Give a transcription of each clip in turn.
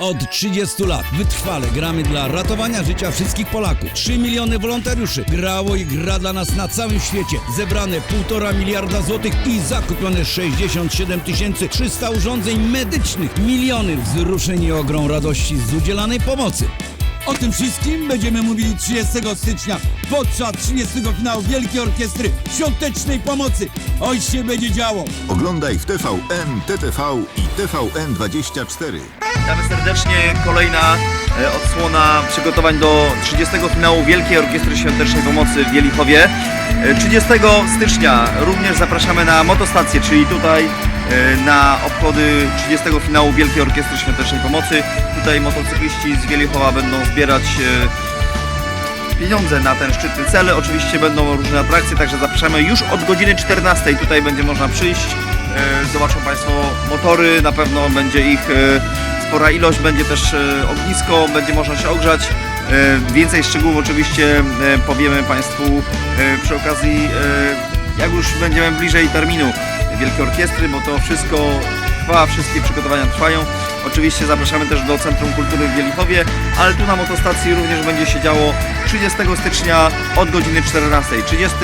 Od 30 lat wytrwale gramy dla ratowania życia wszystkich Polaków. 3 miliony wolontariuszy grało i gra dla nas na całym świecie. Zebrane 1,5 miliarda złotych i zakupione 67 300 urządzeń medycznych. Miliony wzruszeń i ogrom radości z udzielanej pomocy. O tym wszystkim będziemy mówili 30 stycznia podczas 30 finału Wielkiej Orkiestry Świątecznej Pomocy. Oj się będzie działo. Oglądaj w TVN, TTV i TVN24. Witamy serdecznie. Kolejna e, odsłona przygotowań do 30 finału Wielkiej Orkiestry Świątecznej Pomocy w Wielichowie. E, 30 stycznia również zapraszamy na motostację, czyli tutaj e, na obchody 30 finału Wielkiej Orkiestry Świątecznej Pomocy. Tutaj motocykliści z Wielichowa będą zbierać e, pieniądze na ten szczytny cel. Oczywiście będą różne atrakcje, także zapraszamy już od godziny 14. Tutaj będzie można przyjść. E, Zobaczą Państwo motory, na pewno będzie ich e, spora ilość, będzie też e, ognisko, będzie można się ogrzać. E, Więcej szczegółów oczywiście e, powiemy Państwu e, przy okazji, e, jak już będziemy bliżej terminu Wielkiej Orkiestry, bo to wszystko trwa, wszystkie przygotowania trwają. Oczywiście zapraszamy też do Centrum Kultury w Wielichowie, ale tu na motostacji również będzie się działo 30 stycznia od godziny 14. 30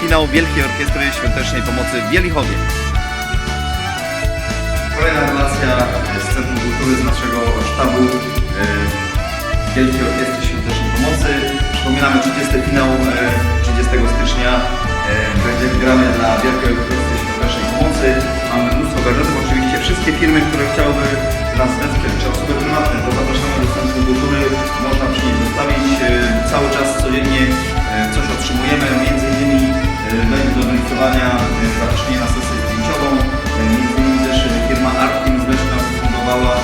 finał Wielkiej Orkiestry Świątecznej Pomocy w Wielichowie. Kolejna relacja z Centrum Kultury z naszego sztabu e, Wielkiej Orkiestry Świątecznej Pomocy. Przypominamy 30 finał e, 30 stycznia. E, Będziemy gramy dla Wielkiej Orkiestry Świątecznej Pomocy. Mamy mnóstwo gadżetów, oczywiście wszystkie firmy, które chciałyby nas wesprzeć, czy osoby prywatne, to zapraszamy do Centrum Kultury. Można przynieść, zostawić. E, Cały czas codziennie e, coś otrzymujemy, między innymi e, będzie do e, zaproszenie na sesję zdjęciową. E, Między innymi też e, firma Artkin z Leszna fundowała e,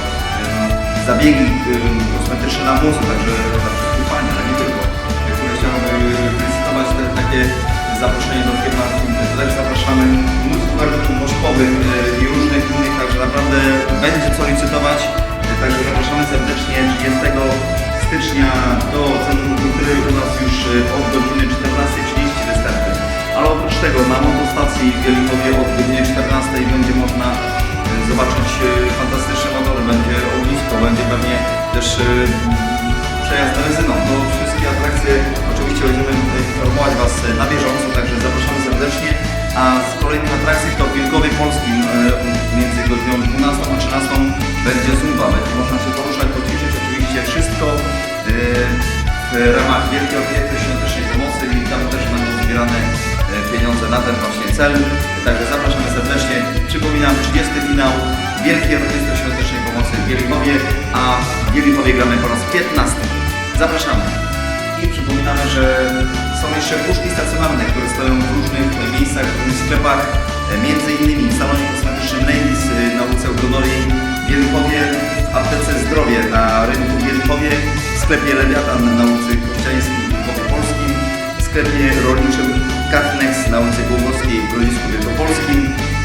zabiegi e, kosmetyczne na włosy, także woskowych e, i różnych innych, także naprawdę będzie co licytować. Także zapraszamy serdecznie 30 stycznia do Centrum Kultury u nas już e, od godziny 14.30 występy. Ale oprócz tego na motostacji w Wielichowie od godziny 14 będzie można e, zobaczyć fantastyczne motory, będzie ognisko, będzie pewnie też przejazd drezyną. To wszystkie atrakcje oczywiście będziemy informować Was na bieżąco, także zapraszamy serdecznie. A z kolejnych atrakcji to w Wielkowie Polskim e, między godziną 12 a 13 będzie zumba, będzie można się poruszać, poćwiczyć oczywiście wszystko e, w ramach Wielkiej Orkiestry Świątecznej Pomocy i tam też będą zbierane e, pieniądze na ten właśnie cel. Także zapraszamy serdecznie. Przypominam 30 finał Wielkiej Orkiestry Świątecznej Pomocy w Wielichowie, a w Wielichowie gramy po raz 15. Zapraszamy. I przypominamy, że są jeszcze puszki stacjonarne, które stoją w różnych miejscach, sklepach, e, innymi w salonie kosmetycznym Ladies e, na ulicy Ogronowej w Wielichowie, w aptece Zdrowie na rynku w Wielichowie, w sklepie Lewiatan na ulicy Kościańskiej w Wielkowie Polskim, w sklepie rolniczym Katnex na ulicy Głogowskiej w Grodzisku Wielkopolskim,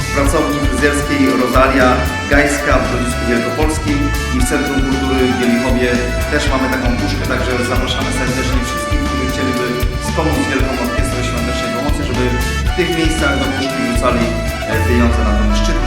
w pracowni fryzjerskiej Rosalia Gajska w Grodzisku Wielkopolskim i w Centrum Kultury w też mamy taką puszkę, także zapraszamy serdecznie wszystkich, którzy chcieliby wspomóc Wielką Orkiestrę w tych miejscach do puszki wrzucali e, pieniądze na ten szczyt